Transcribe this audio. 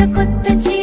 కొత్త కొత్త